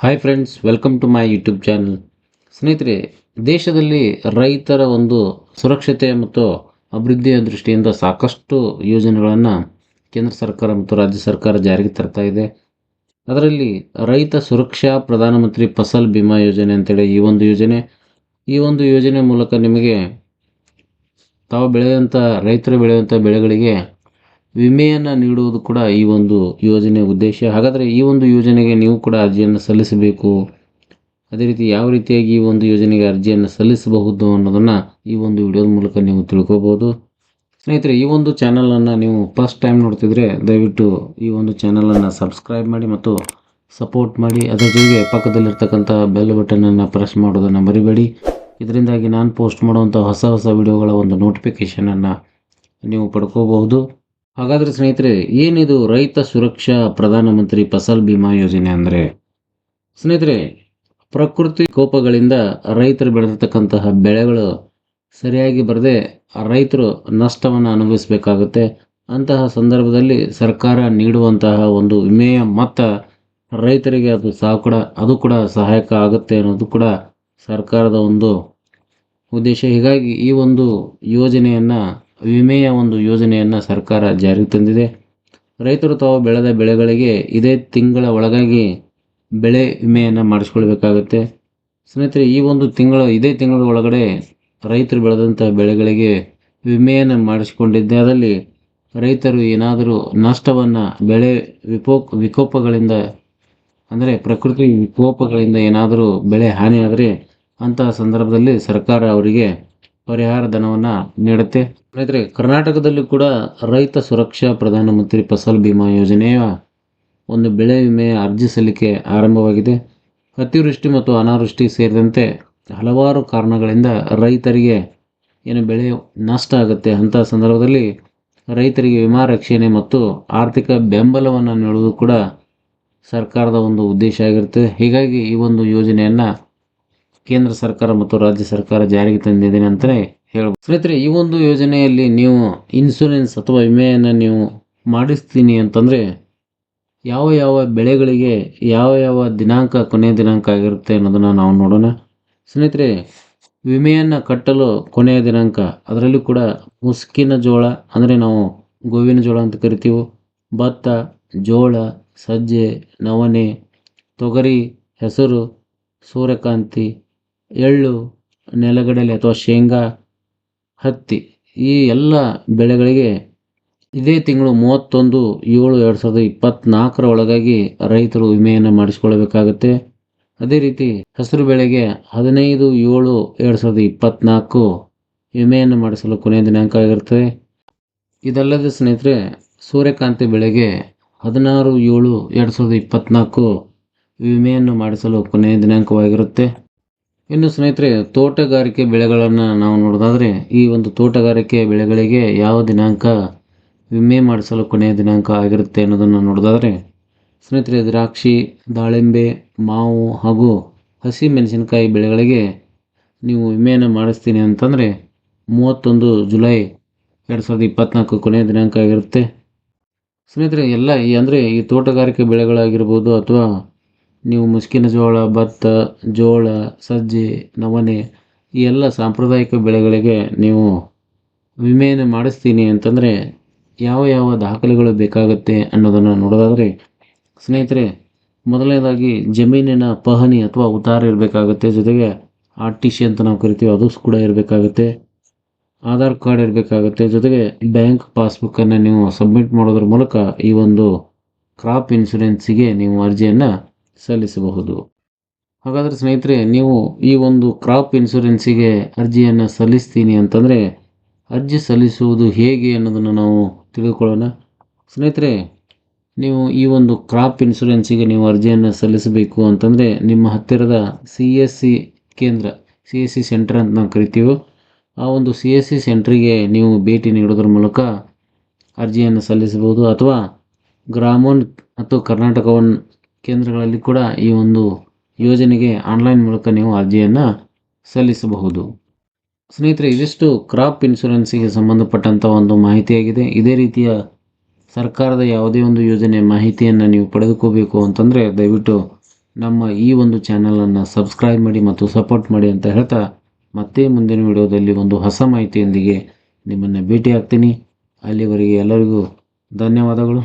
Hi friends welcome to my YouTube channel ಸ್ನೇಹಿತರೆ, ದೇಶದಲ್ಲಿ ರೈತರ ಒಂದು ಸುರಕ್ಷತೆ ಮತ್ತು ಅಭಿವೃದ್ಧಿಯ ದೃಷ್ಟಿಯಿಂದ ಸಾಕಷ್ಟು ಯೋಜನೆಗಳನ್ನು ಕೇಂದ್ರ ಸರ್ಕಾರ ಮತ್ತು ರಾಜ್ಯ ಸರ್ಕಾರ ಜಾರಿಗೆ ತರ್ತಾ ಇದೆ. ಅದರಲ್ಲಿ ರೈತ ಸುರಕ್ಷಾ ಪ್ರಧಾನಮಂತ್ರಿ ಫಸಲ್ ಬಿಮಾ ಯೋಜನೆ ಅಂತೇಳಿ ಈ ಒಂದು ಯೋಜನೆ. ಈ ಒಂದು ಯೋಜನೆ ಮೂಲಕ ನಿಮಗೆ ತಾವು ಬೆಳೆಯುವಂಥ ರೈತರು ಬೆಳೆಯುವಂಥ ಬೆಳೆಗಳಿಗೆ ವಿಮೆಯನ್ನು ನೀಡುವುದು ಕೂಡ ಈ ಒಂದು ಯೋಜನೆಯ ಉದ್ದೇಶ. ಹಾಗಾದರೆ ಈ ಒಂದು ಯೋಜನೆಗೆ ನೀವು ಕೂಡ ಅರ್ಜಿಯನ್ನು ಸಲ್ಲಿಸಬೇಕು. ಅದೇ ರೀತಿ ಯಾವ ರೀತಿಯಾಗಿ ಈ ಒಂದು ಯೋಜನೆಗೆ ಅರ್ಜಿಯನ್ನು ಸಲ್ಲಿಸಬಹುದು ಅನ್ನೋದನ್ನು ಈ ಒಂದು ವಿಡಿಯೋದ ಮೂಲಕ ನೀವು ತಿಳ್ಕೊಬೋದು. ಸ್ನೇಹಿತರೆ, ಈ ಒಂದು ಚಾನಲನ್ನು ನೀವು ಫಸ್ಟ್ ಟೈಮ್ ನೋಡ್ತಿದ್ರೆ ದಯವಿಟ್ಟು ಈ ಒಂದು ಚಾನಲನ್ನು ಸಬ್ಸ್ಕ್ರೈಬ್ ಮಾಡಿ ಮತ್ತು ಸಪೋರ್ಟ್ ಮಾಡಿ. ಅದರ ಜೊತೆಗೆ ಪಕ್ಕದಲ್ಲಿರ್ತಕ್ಕಂಥ ಬೆಲ್ ಬಟನನ್ನು ಪ್ರೆಸ್ ಮಾಡೋದನ್ನು ಮರಿಬೇಡಿ. ಇದರಿಂದಾಗಿ ನಾನು ಪೋಸ್ಟ್ ಮಾಡುವಂಥ ಹೊಸ ಹೊಸ ವಿಡಿಯೋಗಳ ಒಂದು ನೋಟಿಫಿಕೇಷನನ್ನು ನೀವು ಪಡ್ಕೋಬಹುದು. ಹಾಗಾದರೆ ಸ್ನೇಹಿತರೆ, ಏನಿದು ರೈತ ಸುರಕ್ಷಾ ಪ್ರಧಾನಮಂತ್ರಿ ಫಸಲ್ ಬಿಮಾ ಯೋಜನೆ ಅಂದರೆ? ಸ್ನೇಹಿತರೆ, ಪ್ರಕೃತಿ ಕೋಪಗಳಿಂದ ರೈತರು ಬೆಳೆದಿರ್ತಕ್ಕಂತಹ ಬೆಳೆಗಳು ಸರಿಯಾಗಿ ಬರದೆ ರೈತರು ನಷ್ಟವನ್ನು ಅನುಭವಿಸಬೇಕಾಗುತ್ತೆ. ಅಂತಹ ಸಂದರ್ಭದಲ್ಲಿ ಸರ್ಕಾರ ನೀಡುವಂತಹ ಒಂದು ವಿಮೆಯ ಮೊತ್ತ ರೈತರಿಗೆ ಅದು ಸಹ ಕೂಡ, ಅದು ಕೂಡ ಸಹಾಯಕ ಆಗುತ್ತೆ ಅನ್ನೋದು ಕೂಡ ಸರ್ಕಾರದ ಒಂದು ಉದ್ದೇಶ. ಹೀಗಾಗಿ ಈ ಒಂದು ಯೋಜನೆಯನ್ನು ವಿಮೆಯ ಒಂದು ಯೋಜನೆಯನ್ನು ಸರ್ಕಾರ ಜಾರಿಗೆ ತಂದಿದೆ. ರೈತರು ತಾವು ಬೆಳೆದ ಬೆಳೆಗಳಿಗೆ ಇದೇ ತಿಂಗಳ ಒಳಗಾಗಿ ಬೆಳೆ ವಿಮೆಯನ್ನು ಮಾಡಿಸ್ಕೊಳ್ಬೇಕಾಗತ್ತೆ. ಸ್ನೇಹಿತರೆ, ಈ ಒಂದು ತಿಂಗಳ, ಇದೇ ತಿಂಗಳ ಒಳಗಡೆ ರೈತರು ಬೆಳೆದಂಥ ಬೆಳೆಗಳಿಗೆ ವಿಮೆಯನ್ನು ಮಾಡಿಸಿಕೊಂಡಿದ್ದೆ. ಅದರಲ್ಲಿ ರೈತರು ಏನಾದರೂ ನಷ್ಟವನ್ನು, ಬೆಳೆ ವಿಪೋ ವಿಕೋಪಗಳಿಂದ, ಅಂದರೆ ಪ್ರಕೃತಿ ವಿಕೋಪಗಳಿಂದ ಏನಾದರೂ ಬೆಳೆ ಹಾನಿಯಾದರೆ ಅಂತಹ ಸಂದರ್ಭದಲ್ಲಿ ಸರ್ಕಾರ ಅವರಿಗೆ ಪರಿಹಾರ ಧನವನ್ನು ನೀಡುತ್ತೆ. ಸ್ನೇಹಿತರೆ, ಕರ್ನಾಟಕದಲ್ಲಿ ಕೂಡ ರೈತ ಸುರಕ್ಷಾ ಪ್ರಧಾನಮಂತ್ರಿ ಫಸಲ್ ಬಿಮಾ ಯೋಜನೆಯ ಒಂದು ಬೆಳೆ ವಿಮೆಯ ಅರ್ಜಿ ಸಲ್ಲಿಕೆ ಆರಂಭವಾಗಿದೆ. ಅತಿವೃಷ್ಟಿ ಮತ್ತು ಅನಾವೃಷ್ಟಿ ಸೇರಿದಂತೆ ಹಲವಾರು ಕಾರಣಗಳಿಂದ ರೈತರಿಗೆ ಏನು ಬೆಳೆ ನಷ್ಟ ಆಗುತ್ತೆ ಅಂಥ ಸಂದರ್ಭದಲ್ಲಿ ರೈತರಿಗೆ ವಿಮಾ ರಕ್ಷಣೆ ಮತ್ತು ಆರ್ಥಿಕ ಬೆಂಬಲವನ್ನು ನೀಡುವುದು ಕೂಡ ಸರ್ಕಾರದ ಒಂದು ಉದ್ದೇಶ ಆಗಿರುತ್ತೆ. ಹೀಗಾಗಿ ಈ ಒಂದು ಯೋಜನೆಯನ್ನು ಕೇಂದ್ರ ಸರ್ಕಾರ ಮತ್ತು ರಾಜ್ಯ ಸರ್ಕಾರ ಜಾರಿಗೆ ತಂದಿದೆ ಅಂತಲೇ ಹೇಳ್ಬೋದು. ಸ್ನೇಹಿತರೆ, ಈ ಒಂದು ಯೋಜನೆಯಲ್ಲಿ ನೀವು ಇನ್ಸೂರೆನ್ಸ್ ಅಥವಾ ವಿಮೆಯನ್ನು ನೀವು ಮಾಡಿಸ್ತೀನಿ ಅಂತಂದರೆ ಯಾವ ಯಾವ ಬೆಳೆಗಳಿಗೆ ಯಾವ ಯಾವ ದಿನಾಂಕ ಕೊನೆಯ ದಿನಾಂಕ ಆಗಿರುತ್ತೆ ಅನ್ನೋದನ್ನು ನಾವು ನೋಡೋಣ. ಸ್ನೇಹಿತರೆ, ವಿಮೆಯನ್ನು ಕಟ್ಟಲು ಕೊನೆಯ ದಿನಾಂಕ, ಅದರಲ್ಲೂ ಕೂಡ ಮುಸ್ಕಿನ ಜೋಳ ಅಂದರೆ ನಾವು ಗೋವಿನ ಜೋಳ ಅಂತ ಕರಿತೀವಿ, ಭತ್ತ, ಜೋಳ, ಸಜ್ಜೆ, ನವಣೆ, ತೊಗರಿ, ಹೆಸರು, ಸೂರ್ಯಕಾಂತಿ ಎಳ್ಳು, ನೆಲಗಡಲೆ ಅಥವಾ ಶೇಂಗಾ ಹತ್ತಿ ಈ ಎಲ್ಲ ಬೆಳೆಗಳಿಗೆ ಇದೇ ತಿಂಗಳು ಮೂವತ್ತೊಂದು, ಏಳು ಎರಡು ಸಾವಿರದ ಇಪ್ಪತ್ತ್ನಾಲ್ಕರ ಒಳಗಾಗಿ ರೈತರು ವಿಮೆಯನ್ನು ಮಾಡಿಸ್ಕೊಳ್ಬೇಕಾಗತ್ತೆ ಅದೇ ರೀತಿ ಹಸಿರು ಬೆಳೆಗೆ ಹದಿನೈದು, ಏಳು ಎರಡು ಸಾವಿರದ ಇಪ್ಪತ್ತ್ನಾಲ್ಕು ವಿಮೆಯನ್ನು ಮಾಡಿಸಲು ಕೊನೆಯ ದಿನಾಂಕ ಆಗಿರ್ತದೆ ಇದಲ್ಲದೆ ಸ್ನೇಹಿತರೆ, ಸೂರ್ಯಕಾಂತಿ ಬೆಳೆಗೆ ಹದಿನಾರು, ಏಳು ಎರಡು ಸಾವಿರದ ಇಪ್ಪತ್ತ್ನಾಲ್ಕು ವಿಮೆಯನ್ನು ಮಾಡಿಸಲು ಕೊನೆಯ ದಿನಾಂಕವಾಗಿರುತ್ತೆ. ಇನ್ನು ಸ್ನೇಹಿತರೆ, ತೋಟಗಾರಿಕೆ ಬೆಳೆಗಳನ್ನು ನಾವು ನೋಡೋದಾದರೆ, ಈ ಒಂದು ತೋಟಗಾರಿಕೆ ಬೆಳೆಗಳಿಗೆ ಯಾವ ದಿನಾಂಕ ವಿಮೆ ಮಾಡಿಸಲು ಕೊನೆಯ ದಿನಾಂಕ ಆಗಿರುತ್ತೆ ಅನ್ನೋದನ್ನು ನೋಡೋದಾದರೆ, ಸ್ನೇಹಿತರೆ, ದ್ರಾಕ್ಷಿ, ದಾಳಿಂಬೆ, ಮಾವು ಹಾಗೂ ಹಸಿ ಮೆಣಸಿನಕಾಯಿ ಬೆಳೆಗಳಿಗೆ ನೀವು ವಿಮೆಯನ್ನು ಮಾಡಿಸ್ತೀನಿ ಅಂತಂದರೆ, ಮೂವತ್ತೊಂದು ಜುಲೈ ಎರಡು ಸಾವಿರದ ಇಪ್ಪತ್ತ್ನಾಲ್ಕು ಕೊನೆಯ ದಿನಾಂಕ ಆಗಿರುತ್ತೆ. ಸ್ನೇಹಿತರೆ, ಎಲ್ಲ ಈ ಅಂದರೆ ಈ ತೋಟಗಾರಿಕೆ ಬೆಳೆಗಳಾಗಿರ್ಬೋದು ಅಥವಾ ನೀವು ಮುಸ್ಕಿನ ಜೋಳ, ಭತ್ತ, ಜೋಳ, ಸಜ್ಜೆ, ನವಣೆ ಈ ಎಲ್ಲ ಸಾಂಪ್ರದಾಯಿಕ ಬೆಳೆಗಳಿಗೆ ನೀವು ವಿಮೆಯನ್ನು ಮಾಡಿಸ್ತೀನಿ ಅಂತಂದರೆ ಯಾವ ಯಾವ ದಾಖಲೆಗಳು ಬೇಕಾಗುತ್ತೆ ಅನ್ನೋದನ್ನು ನೋಡೋದಾದರೆ, ಸ್ನೇಹಿತರೆ, ಮೊದಲನೇದಾಗಿ ಜಮೀನಿನ ಪಹಣಿ ಅಥವಾ ಉತ್ತಾರ ಇರಬೇಕಾಗುತ್ತೆ, ಜೊತೆಗೆ ಆರ್ ಟಿ ಸಿ ಅಂತ ನಾವು ಕರಿತೀವಿ, ಅದು ಕೂಡ ಇರಬೇಕಾಗುತ್ತೆ. ಆಧಾರ್ ಕಾರ್ಡ್ ಇರಬೇಕಾಗುತ್ತೆ, ಜೊತೆಗೆ ಬ್ಯಾಂಕ್ ಪಾಸ್ಬುಕ್ಕನ್ನು ನೀವು ಸಬ್ಮಿಟ್ ಮಾಡೋದ್ರ ಮೂಲಕ ಈ ಒಂದು ಕ್ರಾಪ್ ಇನ್ಶೂರೆನ್ಸಿಗೆ ನೀವು ಅರ್ಜಿಯನ್ನು ಸಲ್ಲಿಸಬಹುದು. ಹಾಗಾದರೆ ಸ್ನೇಹಿತರೆ, ನೀವು ಈ ಒಂದು ಕ್ರಾಪ್ ಇನ್ಶೂರೆನ್ಸಿಗೆ ಅರ್ಜಿಯನ್ನು ಸಲ್ಲಿಸ್ತೀನಿ ಅಂತಂದರೆ ಅರ್ಜಿ ಸಲ್ಲಿಸುವುದು ಹೇಗೆ ಅನ್ನೋದನ್ನು ನಾವು ತಿಳಿದುಕೊಳ್ಳೋಣ ಸ್ನೇಹಿತರೆ, ನೀವು ಈ ಒಂದು ಕ್ರಾಪ್ ಇನ್ಶೂರೆನ್ಸಿಗೆ ನೀವು ಅರ್ಜಿಯನ್ನು ಸಲ್ಲಿಸಬೇಕು ಅಂತಂದರೆ ನಿಮ್ಮ ಹತ್ತಿರದ ಸಿ ಎಸ್ ಸಿ ಕೇಂದ್ರ ಸಿ ಎಸ್ ಸಿ ಸೆಂಟರ್ ಅಂತ ನಾವು ಕರಿತೀವಿ. ಆ ಒಂದು ಸಿ ಎಸ್ ಸಿ ಸೆಂಟ್ರಿಗೆ ನೀವು ಭೇಟಿ ನೀಡೋದ್ರ ಮೂಲಕ ಅರ್ಜಿಯನ್ನು ಸಲ್ಲಿಸಬಹುದು ಅಥವಾ ಗ್ರಾಮೋನ್ ಮತ್ತು ಕರ್ನಾಟಕವನ್ ಕೇಂದ್ರಗಳಲ್ಲಿ ಕೂಡ ಈ ಒಂದು ಯೋಜನೆಗೆ ಆನ್ಲೈನ್ ಮೂಲಕ ನೀವು ಅರ್ಜಿಯನ್ನು ಸಲ್ಲಿಸಬಹುದು. ಸ್ನೇಹಿತರೆ, ಇದಿಷ್ಟು ಕ್ರಾಪ್ ಇನ್ಶೂರೆನ್ಸಿಗೆ ಸಂಬಂಧಪಟ್ಟಂಥ ಒಂದು ಮಾಹಿತಿಯಾಗಿದೆ. ಇದೇ ರೀತಿಯ ಸರ್ಕಾರದ ಯಾವುದೇ ಒಂದು ಯೋಜನೆ ಮಾಹಿತಿಯನ್ನು ನೀವು ಪಡೆದುಕೋಬೇಕು ಅಂತಂದರೆ ದಯವಿಟ್ಟು ನಮ್ಮ ಈ ಒಂದು ಚಾನಲನ್ನು ಸಬ್ಸ್ಕ್ರೈಬ್ ಮಾಡಿ ಮತ್ತು ಸಪೋರ್ಟ್ ಮಾಡಿ ಅಂತ ಹೇಳ್ತಾ ಮತ್ತೆ ಮುಂದಿನ ವಿಡಿಯೋದಲ್ಲಿ ಒಂದು ಹೊಸ ಮಾಹಿತಿಯೊಂದಿಗೆ ನಿಮ್ಮನ್ನು ಭೇಟಿ ಆಗ್ತೀನಿ ಅಲ್ಲಿವರೆಗೆ ಎಲ್ಲರಿಗೂ ಧನ್ಯವಾದಗಳು.